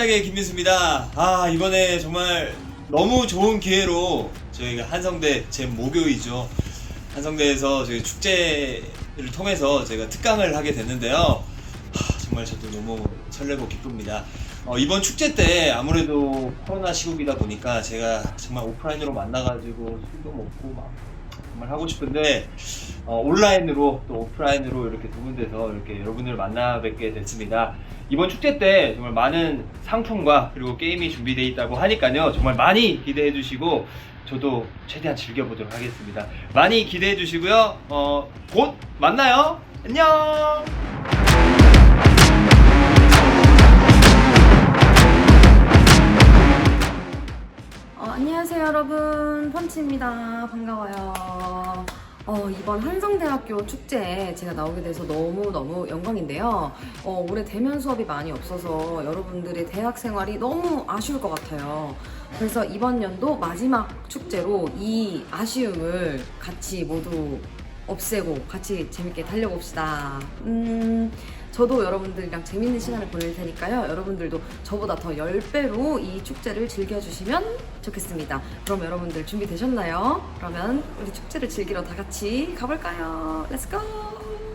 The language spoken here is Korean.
한상의 김민수입니다. 아 이번에 정말 너무 좋은 기회로 저희가 한성대 제 모교이죠. 한성대에서 저희 축제를 통해서 저희가 특강을 하게 됐는데요. 하, 정말 저도 너무 설레고 기쁩니다. 어, 이번 축제 때 아무래도 코로나 시국이다 보니까 제가 정말 오프라인으로 만나가지고 술도 먹고 막 정말 하고 싶은데 어, 온라인으로 또 오프라인으로 이렇게 두 군데서 이렇게 여러분을 만나 뵙게 됐습니다. 이번 축제 때 정말 많은 상품과 그리고 게임이 준비되어 있다고 하니까요. 정말 많이 기대해 주시고 저도 최대한 즐겨보도록 하겠습니다. 많이 기대해 주시고요. 어, 곧 만나요. 안녕! 안녕하세요 여러분. 펀치입니다. 반가워요. 어, 이번 한성대학교 축제에 제가 나오게 돼서 너무너무 영광인데요. 어, 올해 대면 수업이 많이 없어서 여러분들의 대학 생활이 너무 아쉬울 것 같아요. 그래서 이번 연도 마지막 축제로 이 아쉬움을 같이 모두 없애고 같이 재밌게 달려봅시다. 음, 저도 여러분들이랑 재밌는 시간을 보낼 테니까요. 여러분들도 저보다 더 10배로 이 축제를 즐겨주시면 좋겠습니다. 그럼 여러분들 준비되셨나요? 그러면 우리 축제를 즐기러 다 같이 가볼까요? 렛츠고!